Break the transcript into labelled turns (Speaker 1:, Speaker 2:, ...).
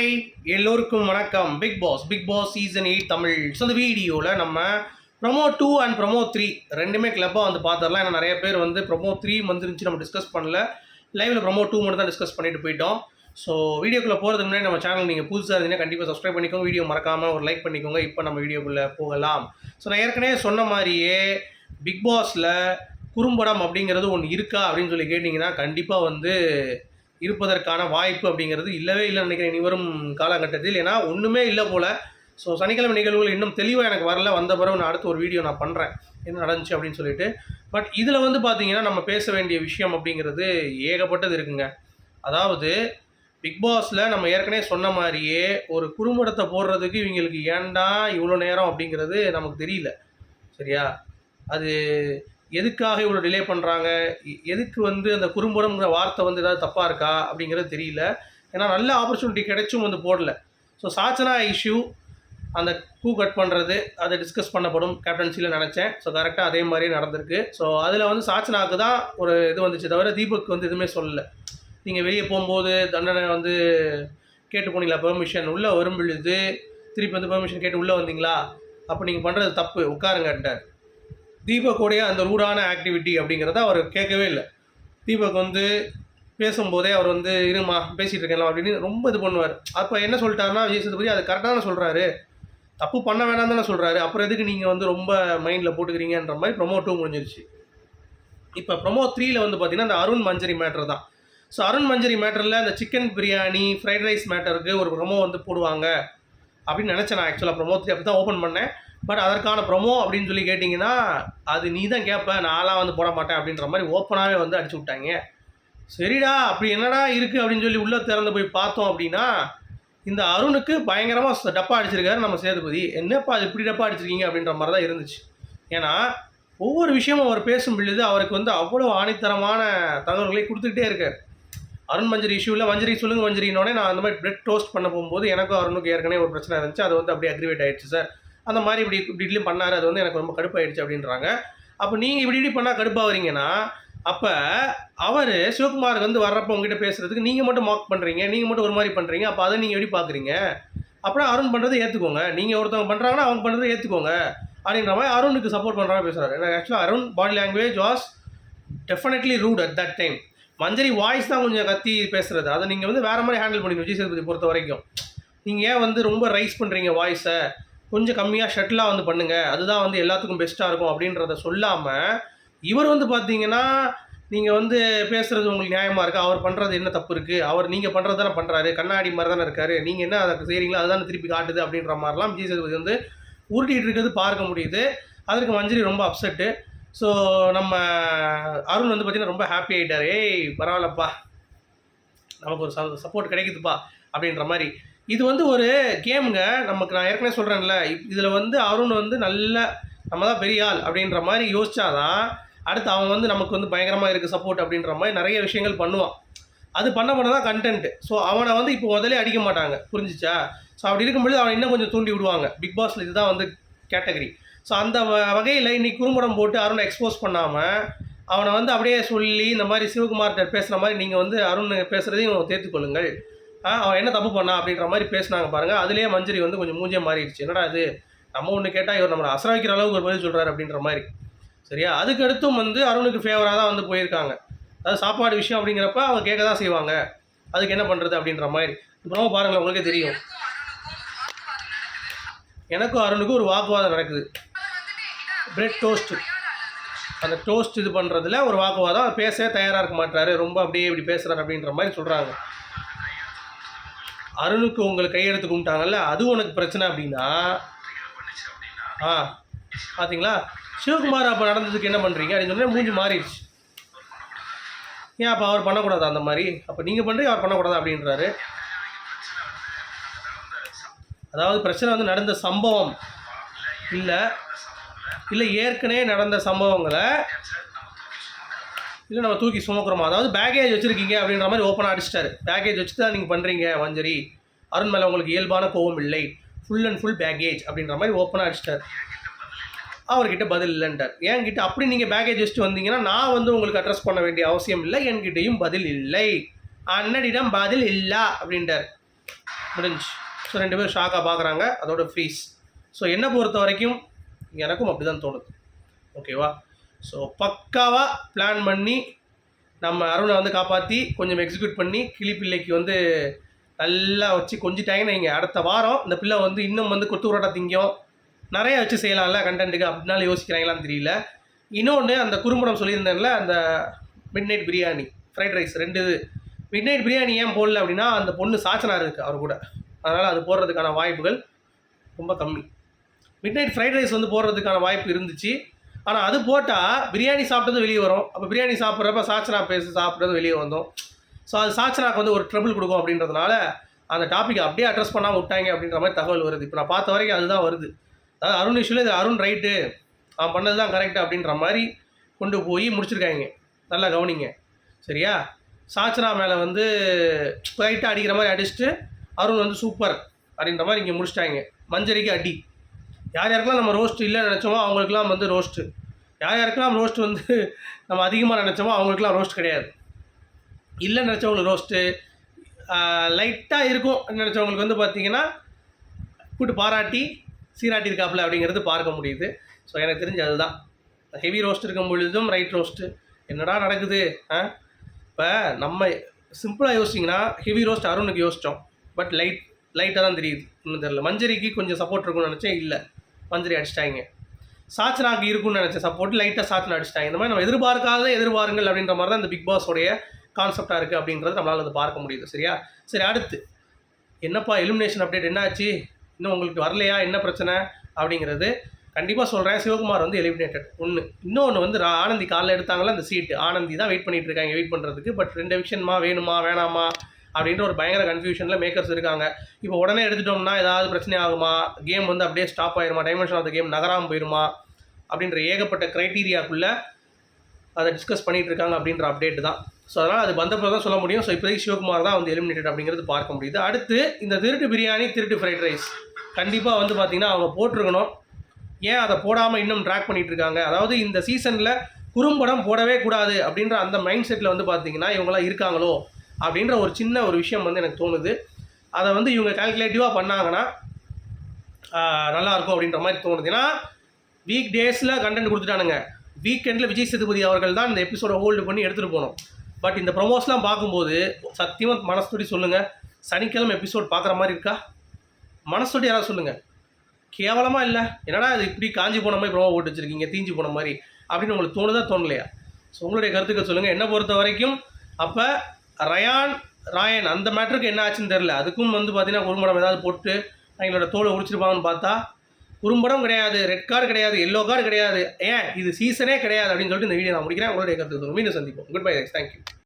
Speaker 1: Hi எல்லோருக்கும் வணக்கம். Bigg Boss Bigg Boss season eight Tamil. So இந்த வீடியோவில் நம்ம promo two and promo three ரெண்டுமே கிளப்பாக வந்து பார்த்துடலாம் ஏன்னா நிறைய பேர் வந்து ப்ரொமோ த்ரீ வந்துருந்துச்சு நம்ம டிஸ்கஸ் பண்ணல. லைவில் ப்ரொமோ டூ மட்டும் தான் டிஸ்கஸ் பண்ணிட்டு போயிட்டோம். ஸோ வீடியோக்குள்ளே போகிறதுக்கு முன்னாடி நம்ம சேனல் நீங்கள் புதுசாக இருந்தீங்கன்னா கண்டிப்பாக சப்ஸ்கிரைப் பண்ணிக்கோங்க. வீடியோ மறக்காமல் ஒரு லைக் பண்ணிக்கோங்க. இப்போ நம்ம வீடியோக்குள்ளே போகலாம். ஸோ நான் ஏற்கனவே சொன்ன மாதிரியே பிக் பாஸில் குறும்படம் அப்படிங்கிறது ஒன்று இருக்கா அப்படின்னு சொல்லி கேட்டிங்கன்னா கண்டிப்பாக வந்து இருப்பதற்கான வாய்ப்பு அப்படிங்கிறது இல்லவே இல்லைன்னு நினைக்கிறேன் இனி வரும் காலகட்டத்தில். ஏன்னா ஒன்றுமே இல்லை போல். ஸோ சனிக்கிழமை நிகழ்வுகள் இன்னும் தெளிவாக எனக்கு வரல. வந்த பிறகு நான் அடுத்து ஒரு வீடியோ நான் பண்ணுறேன் என்ன நடந்துச்சு அப்படின்னு சொல்லிட்டு. பட் இதில் வந்து பார்த்தீங்கன்னா நம்ம பேச வேண்டிய விஷயம் அப்படிங்கிறது ஏகப்பட்டது இருக்குங்க. அதாவது பிக் பாஸில் நம்ம ஏற்கனவே சொன்ன மாதிரியே ஒரு குறும்படத்தை போடுறதுக்கு இவங்களுக்கு ஏன்டா இவ்வளோ நேரம் அப்படிங்கிறது நமக்கு தெரியல. சரியா? அது எதுக்காக இவ்வளோ டிலே பண்ணுறாங்க எதுக்கு வந்து அந்த குறும்படம்ங்கிற வார்த்தை வந்து ஏதாவது தப்பாக இருக்கா? அப்படிங்கிறது தெரியல. ஏன்னா நல்ல ஆப்பர்ச்சுனிட்டி கிடைச்சும் வந்து போடல. ஸோ சாச்சனா இஷ்யூ அந்த கூ கட் பண்ணுறது அதை டிஸ்கஸ் பண்ணப்படும் கேப்டன்சியில் நினச்சேன். ஸோ கரெக்டாக அதே மாதிரியே நடந்திருக்கு. ஸோ அதில் வந்து சாச்சனாவுக்கு தான் ஒரு இது வந்துச்சு தவிர தீபக் வந்து எதுவுமே சொல்லலை. நீங்கள் வெளியே போகும்போது தண்டனை வந்து கேட்டு போனீங்களா? பெர்மிஷன் உள்ளே வரும் பொழுது திருப்பி வந்து பெர்மிஷன் கேட்டு உள்ளே வந்தீங்களா? அப்போ நீங்கள் பண்ணுறது தப்பு. உட்காருங்கட்டார் தீபக்கோடைய அந்த ரூடான ஆக்டிவிட்டி அப்படிங்கிறத அவர் கேட்கவே இல்லை. தீபக் வந்து பேசும்போதே அவர் வந்து இருமா பேசிகிட்டு இருக்கலாம் அப்படின்னு ரொம்ப இது பண்ணுவார். அப்போ என்ன சொல்லிட்டாருன்னா விஜய் சேதுபதி அது கரெக்டாக தானே சொல்கிறாரு தப்பு பண்ண வேணாம் தானே சொல்கிறாரு அப்புறம் எதுக்கு நீங்கள் வந்து ரொம்ப மைண்டில் போட்டுக்கிறீங்கன்ற மாதிரி ப்ரொமோ டூ முடிஞ்சிருச்சு. இப்போ ப்ரொமோ த்ரீயில் வந்து பார்த்தீங்கன்னா அந்த அருண் மஞ்சரி மேட்டர் தான். ஸோ அருண் மஞ்சரி மேட்டரில் அந்த சிக்கன் பிரியாணி ஃப்ரைட் ரைஸ் மேட்டருக்கு ஒரு ப்ரொமோ வந்து போடுவாங்க. அப்படின்னு நினச்சேன் நான் ஆக்சுவலாக ப்ரொமோ த்ரீ அப்படி தான் ஓப்பன் பண்ணேன். பட் அதற்கான ப்ரொமோ அப்படின்னு சொல்லி கேட்டிங்கன்னா அது நீ தான் கேட்ப நான்லாம் வந்து போட மாட்டேன் அப்படின்ற மாதிரி ஓப்பனாகவே வந்து அடிச்சு விட்டாங்க. சரிடா அப்படி என்னடா இருக்குது அப்படின்னு சொல்லி உள்ளே திறந்து போய் பார்த்தோம் அப்படின்னா இந்த அருணுக்கு பயங்கரமாக டப்பா அடிச்சிருக்காரு நம்ம சேதுபதி. என்னப்பா அது இப்படி டப்பா அடிச்சிருக்கீங்க அப்படின்ற மாதிரி தான் இருந்துச்சு. ஏன்னா ஒவ்வொரு விஷயமும் அவர் பேசும் பொழுது அவருக்கு வந்து அவ்வளோ ஆணித்தரமான தகவல்களை கொடுத்துக்கிட்டே இருக்கார். அருண் மஞ்சரி இஷ்யூவில் மஞ்சரி சொல்லுங்க மஞ்சரினோடனே நான் அந்த மாதிரி பிரெட் டோஸ்ட் பண்ண போகும்போது எனக்கும் அருணுக்கு ஏற்கனவே ஒரு பிரச்சனை இருந்துச்சு. அது வந்து அப்படியே அக்ரிவேட் ஆயிடுச்சு சார். அந்த மாதிரி இப்படி இப்படி இப்படியும் பண்ணார் அது வந்து எனக்கு ரொம்ப கடுப்பாயிடுச்சு அப்படின்றாங்க. அப்போ நீங்கள் இப்படி இப்படி பண்ணால் கடுப்பாகிறீங்கன்னா அப்போ அவர் சிவகுமாருக்கு வந்து வர்றப்போ உங்ககிட்ட பேசுகிறதுக்கு நீங்கள் மட்டும் மார்க் பண்ணுறீங்க நீங்கள் மட்டும் ஒரு மாதிரி பண்ணுறீங்க அப்போ அதை நீங்கள் எப்படி பார்க்குறீங்க அப்புறம் அருண் பண்ணுறதை ஏற்றுக்கோங்க நீங்கள் ஒருத்தவங்க பண்ணுறாங்கன்னா அவங்க பண்ணுறதை ஏற்றுக்கோங்க அப்படின்ற மாதிரி அருணுக்கு சப்போர்ட் பண்ணுறாங்க பேசுகிறாரு எனக்கு ஆக்சுவலாக Arun body language was definitely rude at that time Manjari voice தான் கொஞ்சம் கத்தி பேசுகிறது அதை நீங்கள் வந்து வேறு மாதிரி ஹேண்டில் பண்ணிக்கணும். விஜய் சேதுபதி பொறுத்த வரைக்கும். நீங்கள் ஏன் வந்து ரொம்ப ரைஸ் பண்ணுறீங்க வாய்ஸை கொஞ்சம் கம்மியாக ஷட்டிலாக வந்து பண்ணுங்கள் அதுதான் வந்து எல்லாத்துக்கும் பெஸ்ட்டாக இருக்கும் அப்படின்றத சொல்லாமல் இவர் வந்து பார்த்தீங்கன்னா நீங்கள் வந்து பேசுகிறது உங்களுக்கு நியாயமாக இருக்குது அவர் பண்ணுறது என்ன தப்பு இருக்குது அவர் நீங்கள் பண்ணுறது தானே பண்ணுறாரு கண்ணாடி மாதிரி தானே இருக்காரு? நீங்கள் என்ன அதை செய்கிறீங்களோ அதுதானே திருப்பி காட்டுது அப்படின்ற மாதிரிலாம் விஜய் சேதுபதி வந்து உருட்டிகிட்டு இருக்கிறது பார்க்க முடியுது. அதற்கு மஞ்சரி ரொம்ப அப்செட்டு ஸோ நம்ம அருண் வந்து பார்த்தீங்கன்னா ரொம்ப ஹாப்பி ஆகிட்டார் ஏய் பரவாயில்லப்பா. நமக்கு ஒரு சப்போர்ட் கிடைக்குதுப்பா அப்படின்ற மாதிரி. இது வந்து ஒரு கேமுங்க. நமக்கு நான் ஏற்கனவே சொல்கிறேன்ல இதில் வந்து அருண் வந்து நல்ல நம்ம தான் பெரிய ஆள் அப்படின்ற மாதிரி யோசிச்சாதான் அடுத்து அவன் வந்து நமக்கு வந்து பயங்கரமாக இருக்குது சப்போர்ட் அப்படின்ற மாதிரி நிறைய விஷயங்கள் பண்ணுவான். அது பண்ண பண்ண தான் கண்டென்ட் ஸோ அவனை வந்து இப்போ முதலே அடிக்க மாட்டாங்க. புரிஞ்சிச்சா? ஸோ அப்படி இருக்கும்பொழுது அவனை இன்னும் கொஞ்சம் தூண்டி விடுவாங்க. பிக் பாஸில் இதுதான் வந்து கேட்டகரி ஸோ அந்த வ- வகையில் இன்னைக்கு குறும்படம் போட்டு அருணை எக்ஸ்போஸ் பண்ணாமல் அவனை வந்து அப்படியே சொல்லி இந்த மாதிரி சிவகுமார்கிட்ட பேசுகிற மாதிரி நீங்கள் வந்து அருண் பேசுகிறதையும் தேர்த்துக்கொள்ளுங்கள். அவன் என்ன தப்பு பண்ணா அப்படின்ற மாதிரி பேசுனாங்க பாருங்கள் அதுலேயே மஞ்சரி வந்து கொஞ்சம் மூஞ்சே மாறிடுச்சு. என்னடா அது நம்ம ஒன்று கேட்டால் இவர் நம்மளை அசர வைக்கிற அளவுக்கு ஒரு பதில் சொல்கிறார் அப்படின்ற மாதிரி. சரியா? அதுக்கடுத்தும் வந்து அருணுக்கு ஃபேவராக தான் வந்து போயிருக்காங்க. அதாவது சாப்பாடு விஷயம் அப்படிங்கிறப்ப அவங்க கேட்க தான் செய்வாங்க. அதுக்கு என்ன பண்ணுறது அப்படின்ற மாதிரி. அப்புறமா பாருங்களேன் உங்களுக்கே தெரியும். எனக்கும் அருணுக்கும் ஒரு வாக்குவாதம் நடக்குது. பிரெட் டோஸ்ட்டு அந்த டோஸ்ட் இது பண்ணுறதுல ஒரு வாக்குவாதம். அவர் பேச தயாராக இருக்க மாட்டாரு ரொம்ப அப்படியே இப்படி பேசுகிறார் அப்படின்ற மாதிரி சொல்கிறாங்க அருணுக்கு உங்களை கையெடுத்து கும்பிட்டாங்கல்ல அது உனக்கு பிரச்சனை அப்படின்னா? ஆ பார்த்தீங்களா சிவகுமார் அப்போ நடந்ததுக்கு என்ன பண்ணுறீங்க அப்படின்னு சொன்னா மூஞ்சி மாறிடுச்சு. ஏன் அப்போ அவர் பண்ணக்கூடாது அந்த மாதிரி? அப்போ நீங்கள் பண்ணுறீங்க அவர் பண்ணக்கூடாது அப்படின்றாரு. அதாவது பிரச்சனை வந்து நடந்த சம்பவம். இல்லை இல்லை ஏற்கனவே நடந்த சம்பவங்களை இல்லை நம்ம தூக்கி சுமக்கிறோமா? அதாவது பேக்கேஜ் வச்சுருக்கீங்க அப்படின்ற மாதிரி ஓப்பனாக அடிச்சிட்டாரு. பேக்கேஜ் வச்சு தான் நீங்கள் பண்ணுறீங்க வஞ்சரி. அருண் மேலே உங்களுக்கு இயல்பான கோவம் இல்லை. ஃபுல் அண்ட் ஃபுல் பேக்கேஜ் அப்படின்ற மாதிரி ஓப்பனாக அடிச்சிட்டார். அவர்கிட்ட பதில் இல்லைன்றார் என்கிட்ட அப்படி நீங்கள் பேக்கேஜ் வச்சுட்டு வந்தீங்கன்னா நான் வந்து உங்களுக்கு அட்ரஸ் பண்ண வேண்டிய அவசியம் இல்லை. என்கிட்டையும் பதில் இல்லை. அண்ணனிடம் பதில் இல்லை அப்படின்ட்டார். முடிஞ்சு. ஸோ ரெண்டு பேரும் ஷாக்காக பார்க்குறாங்க அதோட ஃப்ரீஸ் ஸோ என்னை பொறுத்த வரைக்கும் எனக்கும் அப்படி தான் தோணுது ஓகேவா ஸோ பக்காவாக பிளான் பண்ணி நம்ம அருணை வந்து காப்பாற்றி கொஞ்சம் எக்ஸிக்யூட் பண்ணி கிளி பிள்ளைக்கு வந்து நல்லா வச்சு கொஞ்சிட்டாங்கன்னு நீங்கள் அடுத்த வாரம் இந்த பிள்ளை வந்து இன்னும் வந்து கொத்து புரோட்டா திங்கும். நிறைய வச்சு செய்யலாம்ல கண்டென்ட்டுக்கு அப்படின்னாலும் யோசிக்கிறாங்களான்னு தெரியல. இன்னொன்று அந்த குறும்படம் சொல்லியிருந்தேன்ல அந்த midnight biryani fried rice ரெண்டு மிட் நைட் பிரியாணி ஏன் போடல அப்படின்னா அந்த பொண்ணு சாச்சனார் இருக்குது அவர் கூட. அதனால் அது போடுறதுக்கான வாய்ப்புகள் ரொம்ப கம்மி. மிட் நைட் ஃப்ரைட் ரைஸ் வந்து போடுறதுக்கான வாய்ப்பு இருந்துச்சு. ஆனால் அது போட்டால் பிரியாணி சாப்பிட்டது வெளியே வரும். அப்போ பிரியாணி சாப்பிட்றப்ப சாச்சனா பேசி சாப்பிட்றது வெளியே வந்தோம் ஸோ அது சாச்சனாக்கு வந்து ஒரு ட்ரபிள் கொடுக்கும் அப்படின்றதுனால அந்த டாபிக் அப்படியே அட்ரஸ் பண்ணாமல் விட்டாங்க அப்படின்ற மாதிரி தகவல் வருது. இப்போ நான் பார்த்த வரைக்கும் அதுதான் வருது. அதாவது அருண் இஷ்யூவில் இது அருண் ரைட்டு அவன் பண்ணது தான் கரெக்டு அப்படின்ற மாதிரி கொண்டு போய் முடிச்சிருக்காங்க. நல்லா கவனிங்க. சரியா? சாச்சனா மேலே வந்து லைட்டாக அடிக்கிற மாதிரி அடிச்சுட்டு அருண் வந்து சூப்பர் அப்படின்ற மாதிரி இங்கே முடிச்சிட்டாங்க. மஞ்சரிக்கு அடி. யார் யாருக்கெல்லாம் நம்ம ரோஸ்ட் இல்லை நினச்சோமோ அவங்களுக்குலாம் வந்து ரோஸ்ட்டு யார் யாருக்கெல்லாம் ரோஸ்ட் வந்து நம்ம அதிகமாக நினச்சோமோ அவங்களுக்குலாம் ரோஸ்ட் கிடையாது. இல்லை நினச்சவங்களுக்கு ரோஸ்ட்டு லைட்டாக இருக்கும் நினச்சவங்களுக்கு வந்து பார்த்தீங்கன்னா கூட்டு பாராட்டி சீராட்டியிருக்காப்புல அப்படிங்கிறது பார்க்க முடியுது. ஸோ எனக்கு தெரிஞ்சு அதுதான். ஹெவி ரோஸ்ட் இருக்கும் பொழுதும் ரைட் ரோஸ்ட்டு என்னடா நடக்குது ஆ? இப்போ நம்ம சிம்பிளாக யோசிச்சிங்கன்னா ஹெவி ரோஸ்ட் அருணுக்கு யோசித்தோம் பட் லைட் லைட்டாக தான் தெரியுது. ஒன்றும் தெரியல. மஞ்சரிக்கு கொஞ்சம் சப்போர்ட் இருக்கும்னு நினச்சேன் இல்லை. மந்திரி அடிச்சிட்டாங்க. சாச்சனாக்கு இருக்கும்னு நினச்ச சப்போர்ட் லைட்டாக சாச்சனா அடிச்சிட்டாங்க. இந்த மாதிரி நம்ம எதிர்பார்க்காத எதிர்பாருங்கள் அப்படின்ற மாதிரி தான் இந்த பிக் பாஸோடைய கான்செப்டாக இருக்குது அப்படின்றத நம்மளால் வந்து பார்க்க முடியுது. சரியா? சரி அடுத்து. என்னப்பா எலிமினேஷன் அப்டேட் என்னாச்சு? இன்னும் உங்களுக்கு வரலையா? என்ன பிரச்சனை? அப்படிங்கிறது கண்டிப்பாக சொல்கிறேன் சிவகுமார் வந்து எலிமினேட்டட் ஒன்று இன்னொன்று வந்து ஆனந்தி காலைல எடுத்தாங்களா அந்த சீட்டு ஆனந்தி தான் வெயிட் பண்ணிகிட்டு இருக்காங்க. வெயிட் பண்ணுறதுக்கு பட் ரெண்டு விஷயமா வேணுமா? வேணாமா? அப்படின்ற ஒரு பயங்கர கன்ஃபியூஷனில் மேக்கர்ஸ் இருக்காங்க. இப்போ உடனே எடுத்துட்டோம்னா ஏதாவது பிரச்சனை ஆகுமா? கேம் வந்து அப்படியே ஸ்டாப் ஆயிருமா? டைமென்ஷன் ஆஃப் த கேம் நகராமல் போயிருமா? அப்படின்ற ஏகப்பட்ட க்ரைட்டீரியாக்குள்ளே அதை டிஸ்கஸ் பண்ணிகிட்டு இருக்காங்க அப்படின்ற அப்டேட் தான். ஸோ அதனால் அது வந்தப்போ தான் சொல்ல முடியும். ஸோ இப்போதைக்கு சிவகுமார் தான் வந்து எலிமினேட்டட் அப்படிங்கிறது பார்க்க முடியுது. அடுத்து இந்த திருட்டு பிரியாணி திருட்டு ஃப்ரைட் ரைஸ் கண்டிப்பாக வந்து பார்த்திங்கன்னா அவங்க போட்டிருக்கணும். ஏன் அதை போடாமல் இன்னும் ட்ராக் பண்ணிகிட்டு இருக்காங்க அதாவது இந்த சீசனில் குறும்படம் போடவே கூடாது அப்படின்ற அந்த மைண்ட் செட்டில் வந்து பார்த்தீங்கன்னா இவங்களாம் இருக்காங்களோ? அப்படின்ற ஒரு சின்ன ஒரு விஷயம் வந்து எனக்கு தோணுது. அதை வந்து இவங்க கால்குலேட்டிவாக பண்ணாங்கன்னா நல்லாயிருக்கும் அப்படின்ற மாதிரி தோணுது. ஏன்னா வீக் டேஸில் கண்டென்ட் கொடுத்துட்டானுங்க. வீக்கெண்டில் விஜய் சேதுபதி அவர்கள் தான் இந்த எபிசோடை ஹோல்டு பண்ணி எடுத்துகிட்டு போகணும் பட் இந்த ப்ரொமோஸ்லாம் பார்க்கும்போது சத்தியமாக மனசுடி சொல்லுங்கள் சனிக்கிழமை எபிசோட் பார்க்குற மாதிரி இருக்கா? மனசுடி யாராவது சொல்லுங்கள் கேவலமாக இல்லை. என்னடா இது இப்படி காஞ்சி போன மாதிரி ப்ரோமோ போட்டு வச்சுருக்கீங்க தீஞ்சு போன மாதிரி அப்படின்னு உங்களுக்கு தோணுதா தோணலையா? ஸோ உங்களுடைய கருத்துக்கள் சொல்லுங்கள் என்னை பொறுத்த வரைக்கும் அப்போ ரயான் ராயன் அந்த மேட்டருக்கு என்ன ஆச்சுன்னு தெரில அதுக்கும் வந்து பார்த்தீங்கன்னா குறும்படம் ஏதாவது போட்டு எங்களோட தோலை உடிச்சிருப்பாங்கன்னு பார்த்தா குறும்படம் கிடையாது ரெட் கார்டு கிடையாது எல்லோ கார்டு கிடையாது. ஏன்? இது சீசனே கிடையாது அப்படின்னு சொல்லிட்டு இந்த வீடியோ நான் முடிக்கிறேன். உங்களுடைய கருத்து மீண்டும் சந்திப்போம். Good bye thank you